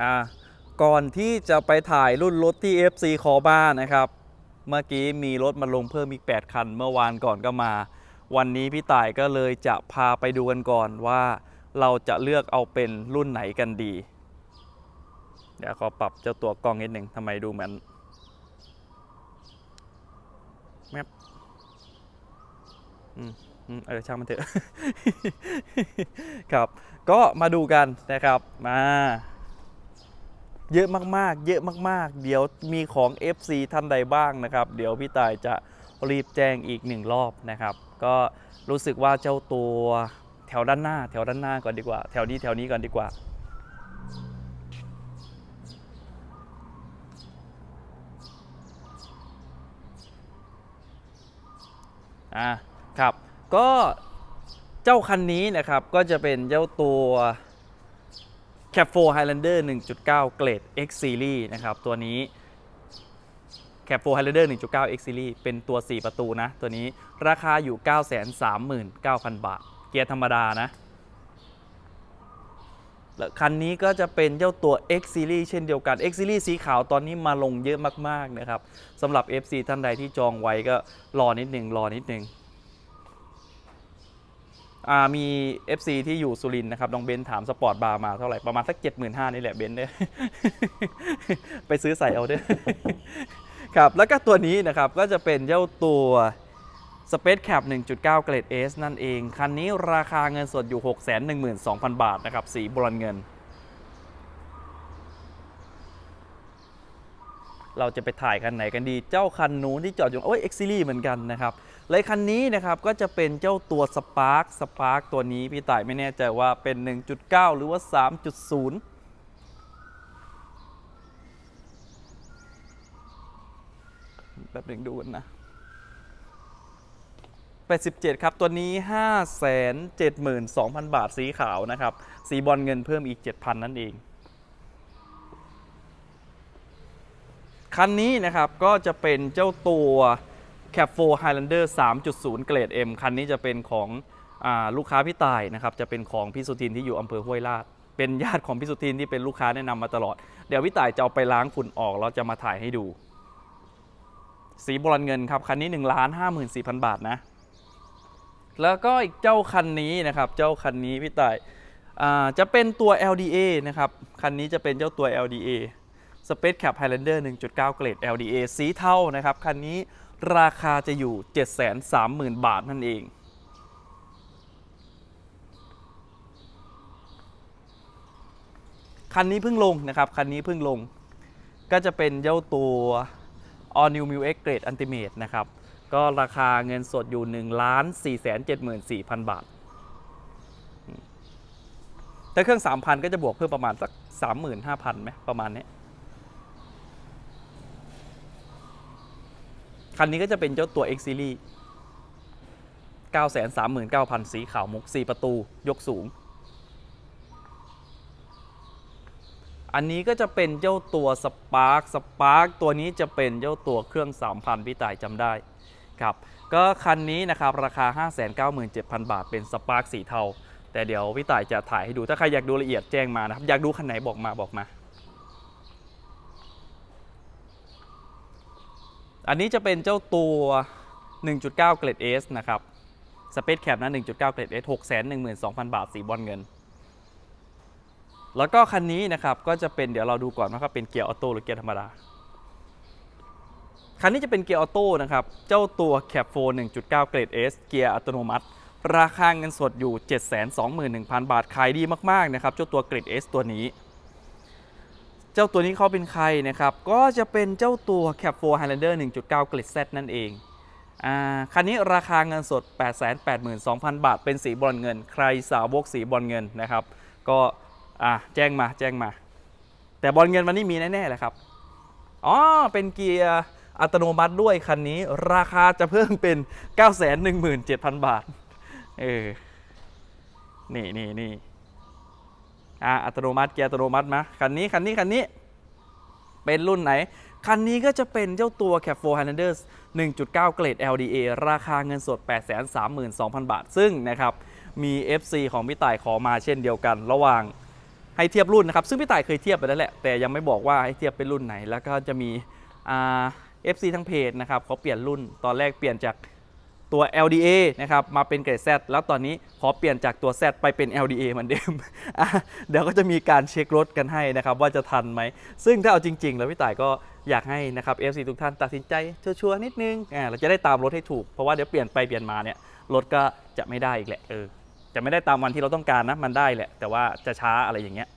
อ่าก่อนที่จะไปถ่ายรุ่นรถที่ FC ขอบ้านนะครับ เมื่อกี้มีรถมาลงเพิ่มอีก 8 คัน เมื่อวานก่อนก็มา วันนี้พี่ต่ายก็เลยจะพาไปดูกันก่อนว่าเราจะเลือกเอาเป็นรุ่นไหนกันดี เดี๋ยวขอปรับเจ้าตัวกล้องนิดหนึ่งทำไมดูเหมือนแมปอืมอืมเออช่างมันเถอะ ครับ ก็มาดูกันนะครับ มา เยอะมากๆ เยอะมากๆ เดี๋ยวมีของ FC ท่านใดบ้างนะครับ เดี๋ยวพี่ตายจะรีบแจ้งอีกหนึ่งรอบนะครับ ก็รู้สึกว่าเจ้าตัวแถวด้านหน้า แถวด้านหน้าก่อนดีกว่า แถวนี้แถวนี้ก่อนดีกว่า อ่า ครับ ก็เจ้าคันนี้นะครับ ก็จะเป็นเจ้าตัว c a p 4 Highlander 1.9 เกรด X Series นะครับตัวนี้ c a p 4 Highlander 1.9 X Series เป็นตัว 4 ประตูนะ ตัวนี้ราคาอยู่ 939,000 บาท เกียร์ธรรมดานะและคันนี้ก็จะเป็นเจ้าตัว X Series เช่นเดียวกัน X Series สีขาวตอนนี้มาลงเยอะมากๆนะครับสำหรับ FC ท่านใดที่จองไว้ก็รอนิดหนึ่งรอนิดหนึ่ง มี FC ที่อยู่สุรินทร์นะครับน้องเบนถามสปอร์ตบาร์มาเท่าไหร่ ประมาณสัก 75,000นี่แหละเบนเนี่ยไปซื้อใส่เอาเด้อครับ แล้วก็ตัวนี้นะครับ ก็จะเป็นเจ้าตัว Space Cap 1.9 เกรด S นั่นเอง คันนี้ราคาเงินสดอยู่ 612,000 บาทนะครับ สีบรอนเงิน เราจะไปถ่ายคันไหนกันดี เจ้าคันนู้นที่จอดอยู่โอ้ย X Series เหมือนกันนะครับและคันนี้นะครับก็จะเป็นเจ้าตัว Spark Spark ตัวนี้พี่ต่ายไม่แน่ใจว่าเป็น 1.9 หรือว่า 3.0แบบหนึ่งดูกันนะ 87 ครับ ตัวนี้ 572,000 บาทสีขาวนะครับ สีบอลเงินเพิ่มอีก 7,000 นั่นเอง คันนี้นะครับก็จะเป็นเจ้าตัว Cap 4 Highlander 3.0 เกรด M คันนี้จะเป็นของอลูกค้าพี่ตายนะครับ จะเป็นของพี่สุทินที่อยู่อำเภอห้วยลาด เป็นญาติของพี่สุทินที่เป็นลูกค้าแนะนำมาตลอด เดี๋ยวพี่ตายจะเอาไปล้างฝุ่นออกแล้วจะมาถ่ายให้ดู สีบรอนเงินครับ คันนี้ 1 5 4 0 0 0 บาทนะ แล้วก็อีกเจ้าคันนี้นะครับ เจ้าคันนี้พี่ต่ายจะเป็นตัว LDA นะครับ คันนี้จะเป็นเจ้าตัว LDA Space Cap Highlander 1.9 เกรด LDA สีเทานะครับ คันนี้ราคาจะอยู่ 730,000 บาทนั่นเองคันนี้เพิ่งลงนะครับ คันนี้เพิ่งลง ก็จะเป็นเจ้าตัว All New m u X Grade Ultimate นะครับ ก็ราคาเงินสดอยู่1ล้าน4 7 4 0 0 0 บาทถ้าเครื่อง 3,000 ก็จะบวกเพิ่มประมาณสัก 35,000ไหมประมาณนี้ คันนี้ก็จะเป็นเจ้าตัว X Series 939,000 สีขาวมุก 4 ประตูยกสูง อันนี้ก็จะเป็นเจ้าตัว Spark Spark ตัวนี้จะเป็นเจ้าตัวเครื่อง 3,000 พี่ต่ายจำได้ครับก็คันนี้นะครับราคา 597,000 บาทเป็น Spark สีเทา แต่เดี๋ยวพี่ต่ายจะถ่ายให้ดูถ้าใครอยากดูละเอียดแจ้งมานะครับ อยากดูคันไหนบอกมาบอกมา อันนี้จะเป็นเจ้าตัว 1.9 เกรด S นะครับ Space Cap นะ 1.9 เกรด S 612,000 บาท สีบอลเงิน แล้วก็คันนี้นะครับก็จะเป็นเดี๋ยวเราดูก่อนว่าเขาเป็นเกียร์ออโต้หรือเกียร์ธรรมดา คันนี้จะเป็นเกียร์ออโต้นะครับ เจ้าตัว Cap 4 1.9 เกรด S เกียร์อัตโนมัติ ราคาเงินสดอยู่ 721,000 บาท ขายดีมากๆนะครับ เจ้าตัวเกรด S ตัวนี้ เจ้าตัวนี้เขาเป็นใครนะครับ ก็จะเป็นเจ้าตัว Cap 4 Highlander 1.9เกรด Z นั่นเองคันนี้ราคาเงินสด 882,000 บาท เป็นสีบอลเงิน ใครสาวกสีบอลเงินนะครับ ก็แจ้งมาแจ้งมา แต่บอลเงินวันนี้มีแน่ๆแหละครับ อ๋อ เป็นเกียร์อัตโนมัติด้วยคันนี้ ราคาจะเพิ่มเป็น 917,000 บาท เออ นี่นี่นี่ อ่าอัตโนมัติเกียร์อัตโนมัติมาคันนี้คันนี้คันนี้ เป็นรุ่นไหน คันนี้ก็จะเป็นเจ้าตัว Cap 4 Highlander 1.9 เกรด LDA ราคาเงินสด 832,000 บาท ซึ่งนะครับ มี FC ของพี่ต่ายขอมาเช่นเดียวกัน ระหว่างให้เทียบรุ่นนะครับ ซึ่งพี่ต่ายเคยเทียบไปแล้วแหละ แต่ยังไม่บอกว่าให้เทียบเป็นรุ่นไหน แล้วก็จะมีอ่า FC ทั้งเพจนะครับเขาเปลี่ยนรุ่น ตอนแรกเปลี่ยนจาก ตัว LDA นะครับมาเป็นเกรด Z แล้วตอนนี้ขอเปลี่ยนจากตัว Z ไปเป็น LDA เหมือนเดิม เดี๋ยวก็จะมีการเช็ครถกันให้นะครับว่าจะทันไหม ซึ่งถ้าเอาจริง ๆ แล้วพี่ต่ายก็อยากให้นะครับ FC ทุกท่านตัดสินใจชัวร์ๆนิดนึงอ่าเราจะได้ตามรถให้ถูก เพราะว่าเดี๋ยวเปลี่ยนไปเปลี่ยนมาเนี่ยรถก็จะไม่ได้อีกแหละเออจะไม่ได้ตามวันที่เราต้องการนะมันได้แหละ แต่ว่าจะช้าอะไรอย่างเงี้ย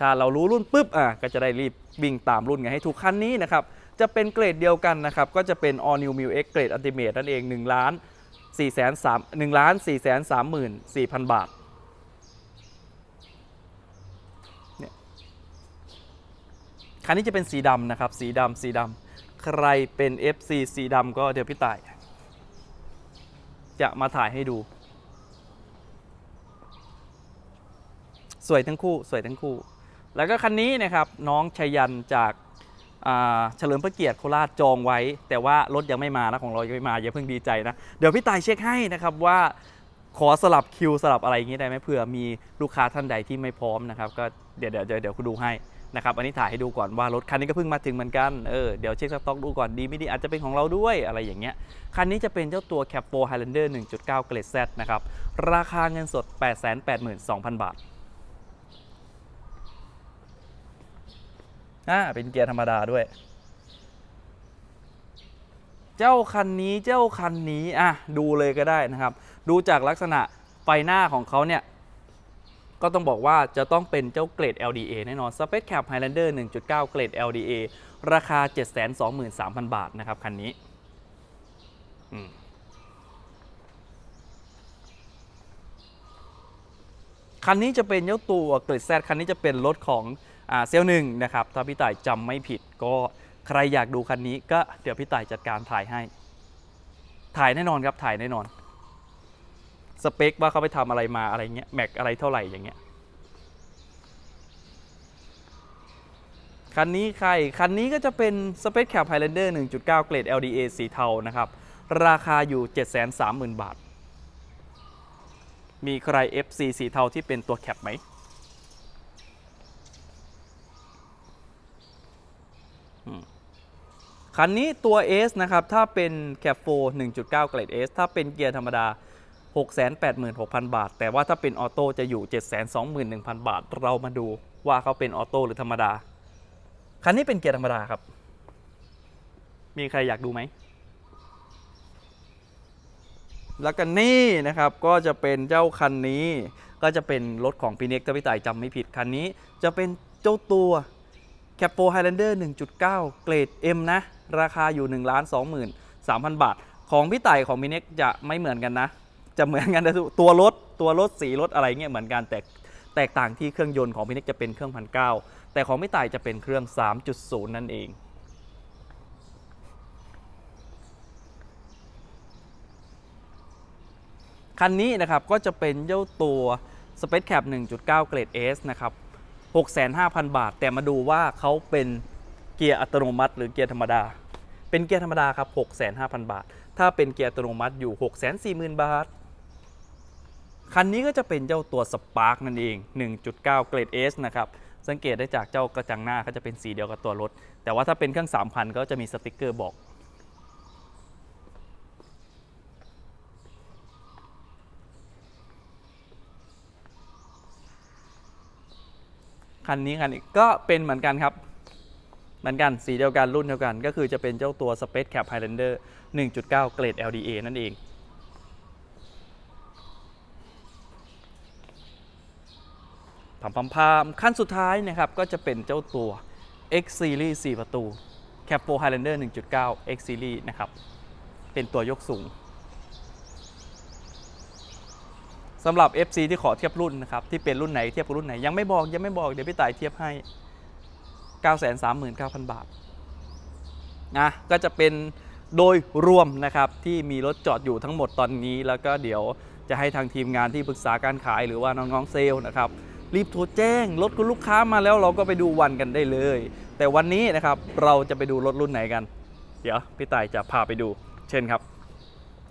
ถ้าเรารู้รุ่นปุ๊บอะก็จะได้รีบวิ่งตามรุ่นกันให้ถูกคันนี้นะครับ จะเป็นเกรดเดียวกันนะครับ ก็จะเป็น All New m i l X เกรด Ultimate นั่นเอง1ล้าน4แสน3 1ล้าน4แสน3หมื่น4พันบาทเนี่ยคันนี้จะเป็นสีดำนะครับ สีดำสีดำใครเป็น FC สีดำก็เดี๋ยวพี่ต่าย จะมาถ่ายให้ดู สวยทั้งคู่ สวยทั้งคู่ แล้วก็คันนี้นะครับ น้องชัยยันจาก เฉลิมพระเกียรติโคราชจองไว้ แต่ว่ารถยังไม่มานะของเรายังไม่มาอย่าเพิ่งดีใจนะ เดี๋ยวพี่ตายเช็คให้นะครับว่าขอสลับคิวสลับอะไรอย่างนี้ได้ไหมเผื่อมีลูกค้าท่านใดที่ไม่พร้อมนะครับก็เดี๋ยวเดี๋ยวเดี๋ยวเดี๋ยวคุณดูให้นะครับอันนี้ถ่ายให้ดูก่อนว่ารถคันนี้ก็เพิ่งมาถึงเหมือนกันเออเดี๋ยวเช็คสต็อกดูก่อนดีไม่ดีอาจจะเป็นของเราด้วยอะไรอย่างเงี้ยคันนี้จะเป็นเจ้าตัว Cap 4 Highlander 1.9 เกรด Z นะครับราคาเงินสด 882,000 บาท อ่าเป็นเกียร์ธรรมดาด้วย เจ้าคันนี้เจ้าคันนี้อะดูเลยก็ได้นะครับ ดูจากลักษณะไฟหน้าของเขาเนี่ยก็ต้องบอกว่าจะต้องเป็นเจ้าเกรด LDA แน่นอน Space Cap Highlander 1.9 เกรด LDA ราคา 723,000 บาทนะครับคันนี้ คันนี้จะเป็นเจ้าตัวเกรด Z คันนี้จะเป็นรถของ เซลล์หนึ่งนะครับถ้าพี่ต่ายจำไม่ผิดก็ใครอยากดูคันนี้ก็เดี๋ยวพี่ต่ายจัดการถ่ายให้ ถ่ายแน่นอนครับถ่ายแน่นอน สเปคว่าเขาไปทำอะไรมาอะไรเงี้ยแม็กอะไรเท่าไหร่อย่างเงี้ยคันนี้ใคร คันนี้ก็จะเป็น Space Cap Highlander 1.9 เกรด LDA สีเทานะครับ ราคาอยู่ 730,000 บาท มีใคร FC สีเทาที่เป็นตัวแคปไหม คันนี้ตัว S นะครับ ถ้าเป็น Cap 4 1.9 เกรด S ถ้าเป็นเกียร์ธรรมดา 686,000 บาท แต่ว่าถ้าเป็นออโต้จะอยู่ 721,000 บาท เรามาดูว่าเขาเป็นออโต้หรือธรรมดา คันนี้เป็นเกียร์ธรรมดาครับ มีใครอยากดูไหม แล้วก็นี่นะครับก็จะเป็นเจ้าคันนี้ ก็จะเป็นรถของพีเน็กถ้าพี่ต่ายจำไม่ผิดคันนี้ จะเป็นเจ้าตัว แคปโปไฮแลนเดอร์1.9 เกรด M นะ ราคาอยู่ 1 2 3 0 0 0 บาท ของพี่ไต่ของมิเน็กจะไม่เหมือนกันนะ จะเหมือนกันแต่ตัวรถตัวรถสีรถอะไรเงี้ยเหมือนกันแต่แตกต่างที่เครื่องยนต์ของพี่เน็กจะเป็นเครื่องพันเแต่ของพี่ไต่จะเป็นเครื่อง 3.0 นั่นเองคันนี้นะครับก็จะเป็นเจ้าตัว Space Cap 1.9 เกรด S นะครับ 65,000 บาท แต่มาดูว่าเขาเป็นเกียร์อัตโนมัติ หรือเกียร์ธรรมดา เป็นเกียร์ธรรมดาครับ 65,000 บาท ถ้าเป็นเกียร์อัตโนมัติอยู่ 640,000 บาท คันนี้ก็จะเป็นเจ้าตัว Spark นั่นเอง 1.9 เกรด S นะครับสังเกตได้จากเจ้ากระจังหน้าเขาจะเป็นสีเดียวกับตัวรถ แต่ว่าถ้าเป็นเครื่อง 3,000 ก็จะมีสติกเกอร์บอก คันนี้คันนี้ก็เป็นเหมือนกันครับ เหมือนกันสีเดียวกันรุ่นเดียวกัน ก็คือจะเป็นเจ้าตัว Space Cap Highlander 1.9 เกรด LDA นั่นเองพามพามพามขั้นสุดท้ายนะครับ ก็จะเป็นเจ้าตัว X Series 4 ประตู Cap 4 Highlander 1.9 X Series นะครับ เป็นตัวยกสูง สำหรับ FC ที่ขอเทียบรุ่นนะครับที่เป็นรุ่นไหนเทียบกับรุ่นไหนยังไม่บอกยังไม่บอกเดี๋ยวพี่ต่ายเทียบให้ 939,000 บาทนะก็จะเป็นโดยรวมนะครับที่มีรถจอดอยู่ทั้งหมดตอนนี้ แล้วก็เดี๋ยวจะให้ทางทีมงานที่ปรึกษาการขายหรือว่าน้องๆเซลล์นะครับรีบโทรแจ้งรถคุณลูกค้ามาแล้วเราก็ไปดูวันกันได้เลย แต่วันนี้นะครับเราจะไปดูรถรุ่นไหนกัน เดี๋ยวพี่ต่ายจะพาไปดูเช่นครับ